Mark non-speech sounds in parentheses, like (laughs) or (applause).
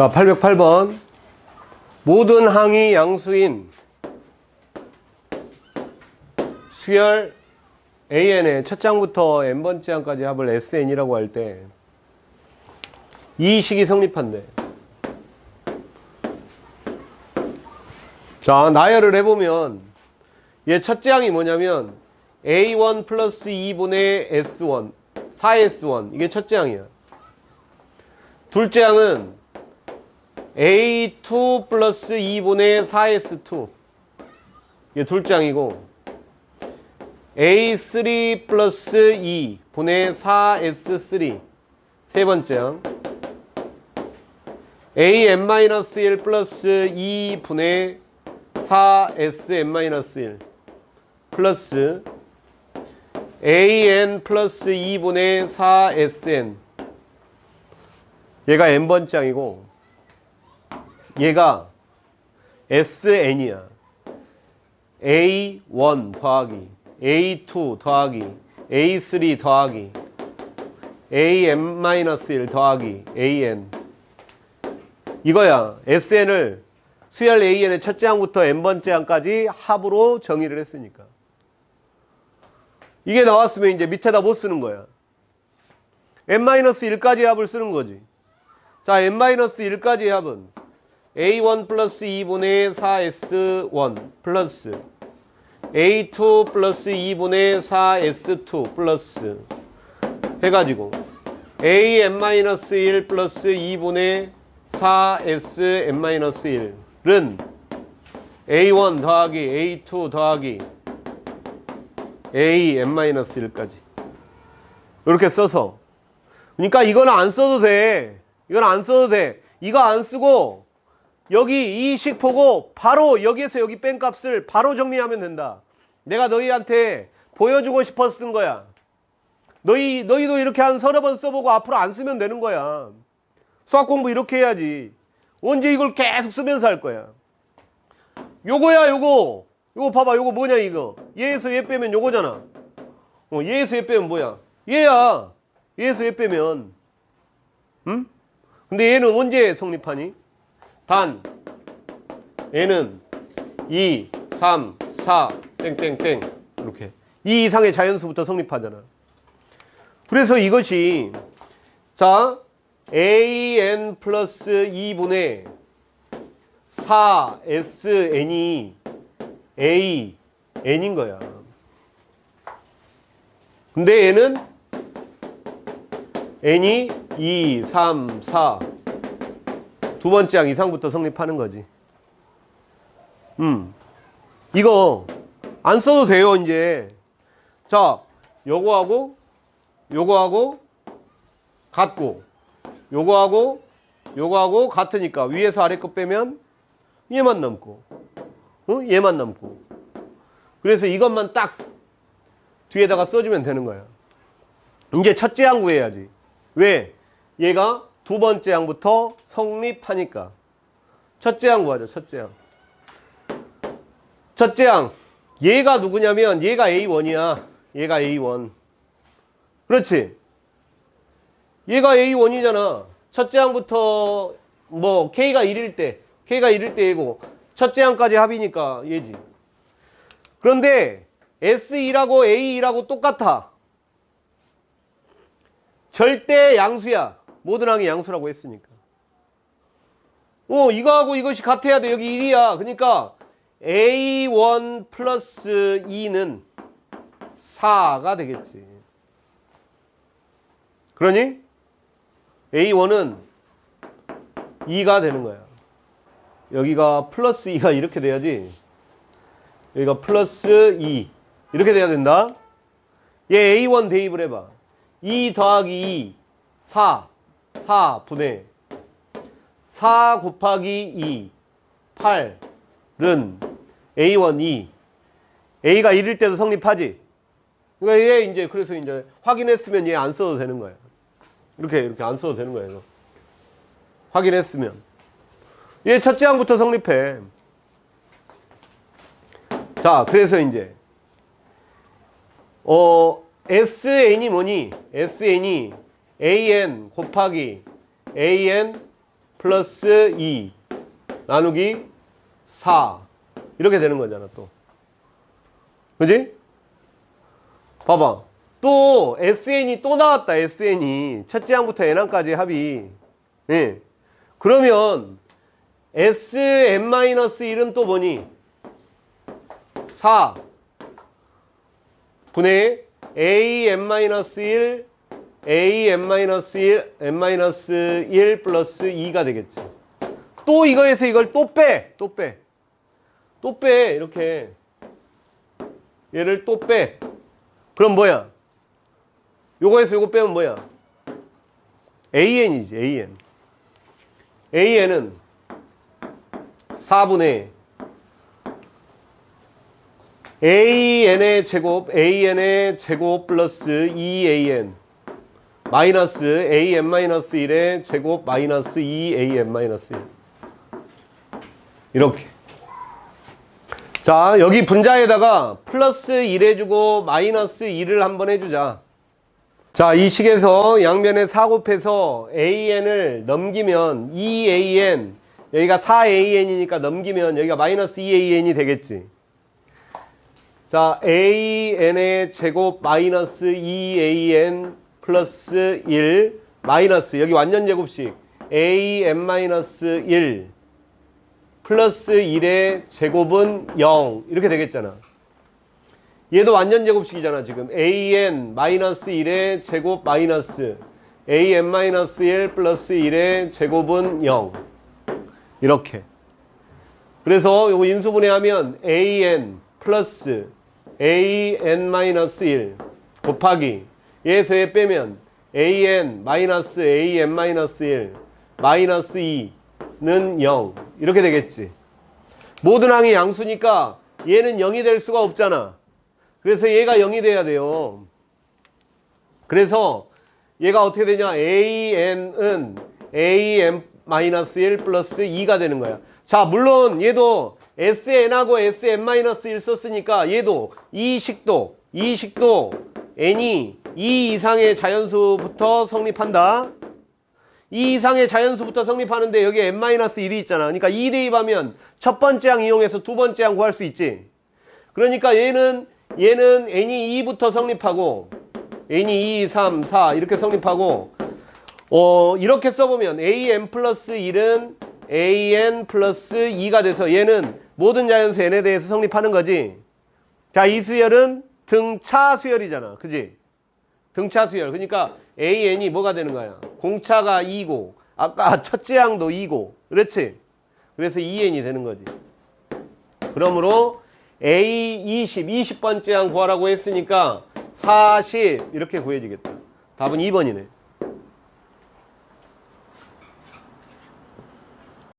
자, 808번. 모든 항이 양수인 수열 AN의 첫 장부터 n번째 항까지 합을 SN이라고 할 때 이 식이 성립한대. 자, 나열을 해보면 얘 첫째 항이 뭐냐면 A1 플러스 2분의 S1 4S1 이게 첫째 항이야. 둘째 항은 A2 플러스 2분의 4S2 이게 둘째 항이고 A3 플러스 2 분의 4S3 세 번째. 항 AN-1 플러스 2 분의 4SM-1 플러스 AN 플러스 2분의 4SN 얘가 n번째 항이고 얘가 SN이야. A1 더하기 A2 더하기 A3 더하기 AM-1 더하기 AN 이거야. SN을 수열 AN의 첫째 항부터 n번째 항까지 합으로 정의를 했으니까. 이게 나왔으면 이제 밑에다 못 쓰는 거야? N-1까지 합을 쓰는 거지. 자 n-1까지의 합은 a1 플러스 2분의 4s1 플러스 a2 플러스 2분의 4s2 플러스 해가지고 an-1 플러스 2분의 4sn-1은 a1 더하기 a2 더하기 an-1까지 이렇게 써서. 그러니까 이거는 안 써도 돼. 이건 안 써도 돼. 이거 안 쓰고 여기 이식 보고 바로 여기에서 여기 뺀 값을 바로 정리하면 된다. 내가 너희한테 보여주고 싶어서 쓴 거야. 너희, 너희도 이렇게 한 서너 번 써보고 앞으로 안 쓰면 되는 거야. 수학 공부 이렇게 해야지. 언제 이걸 계속 쓰면서 할 거야? 요거야 요거. 요거 봐봐 요거 뭐냐 이거. 얘에서 얘 빼면 요거잖아. 어, 얘에서 얘 빼면 뭐야? 얘야. 얘에서 얘 빼면. 응? 근데 얘는 언제 성립하니? 단 얘는 2, 3, 4 땡땡땡. 이렇게. 이 이상의 자연수부터 성립하잖아. 그래서 이것이 자 an 플러스 2분의 4sn이 a n인 거야. 근데 얘는 n이 2, 3, 4 두 번째 항 이상부터 성립하는 거지. 음. 이거 안 써도 돼요, 이제. 자, 요거하고 요거하고 같고 요거하고 요거하고 같으니까 위에서 아래 거 빼면 얘만 남고 어? 얘만 남고 그래서 이것만 딱 뒤에다가 써주면 되는 거야. 이제 첫째 항 구해야지. 왜? 얘가 두 번째 항부터 성립하니까. 첫째 항 구하죠, 첫째 항. 첫째 항. 얘가 누구냐면 얘가 A1이야. 얘가 A1. 그렇지? 얘가 A1이잖아. 첫째 항부터 뭐 K가 1일 때, K가 1일 때 얘고 첫째 항까지 합이니까 얘지. 그런데 S2라고 A2라고 똑같아. 절대 양수야. 모든 항이 양수라고 했으니까. 어, 이거하고 이것이 같아야 돼. 여기 1이야. 그러니까 A1 플러스 2는 4가 되겠지. 그러니 A1은 2가 되는 거야. 여기가 플러스 2가 이렇게 돼야지. 여기가 플러스 2. 이렇게 돼야 된다. 얘 A1 대입을 해봐. 2 더하기 2, 4. 4분의 4 곱하기 2, 8은 A1, 2. A가 1일 때도 성립하지. 그러니까 얘 이제 그래서 이제 확인했으면 얘 안 써도 되는 거야. 이렇게 이렇게 안 써도 되는 거예요. 확인했으면 얘 첫째 항부터 성립해. 자, 그래서 이제 어 SN이 뭐니? SN이 AN 곱하기 AN 플러스 2 나누기 4 이렇게 되는 거잖아 또 그지? 봐봐 또 SN이 또 나왔다 SN이 첫째 항부터 n항까지 합이 예. 그러면 Sn-1은 또 뭐니? 4 분의 an-1 an-1 n-1 플러스 2가 되겠지 또 이거에서 이걸 또 빼! 또 빼! 또 빼! 이렇게 얘를 또 빼! 그럼 뭐야? 요거에서 요거 빼면 뭐야? an이지 an an은 4분의 an의 제곱 an의 제곱 플러스 2an 마이너스 an-1의 제곱 마이너스 2an-1 이렇게. 자 여기 분자에다가 플러스 1 해주고 마이너스 2를 한번 해주자. 자 이 식에서 양면에 4 곱해서 an을 넘기면 2an 여기가 4an이니까 넘기면 여기가 마이너스 2an이 되겠지. 자 an의 제곱 마이너스 2an 플러스 1 마이너스 여기 완전 제곱식. An-1 플러스 1의 제곱은 0 이렇게 되겠잖아. 얘도 완전 제곱식이잖아 지금. An 마이너스 1의 제곱 마이너스. An 마이너스 1 플러스 1의 제곱은 0 이렇게. 그래서 요거 인수분해하면 an 플러스 an 마이너스 1 곱하기 얘에서 얘 빼면 an 마이너스 an 마이너스 1 마이너스 2는 0 이렇게 되겠지. 모든 항이 양수니까 얘는 0이 될 수가 없잖아. 그래서 얘가 0이 돼야 돼요. 그래서 얘가 어떻게 되냐? An은 an-1 플러스 2가 되는 거야. 자 물론 얘도 sn하고 sn-1 썼으니까 얘도 이 식도 이 식도 n이 2 이상의 자연수부터 성립한다. 2 이상의 자연수부터 성립하는데 여기 n-1이 있잖아. 그러니까 2 대입하면 첫 번째 항 이용해서 두 번째 항 구할 수 있지. 그러니까 얘는 얘는 n이 2부터 성립하고 n이 2, 3, 4 이렇게 성립하고 어 이렇게 써보면 an 플러스 1은 an 플러스 2가 돼서 얘는 모든 자연수 n에 대해서 성립하는 거지. 자 이 수열은 등차 수열이잖아. 그지 등차 수열. 그러니까 an이 뭐가 되는 거야? 공차가 2고 아까 (laughs) 첫째 항도 2고. 그렇지? 그래서 2n이 되는 거지. 그러므로 A20, 20번째 항 구하라고 했으니까 40 이렇게 구해지겠다. 답은 2번이네.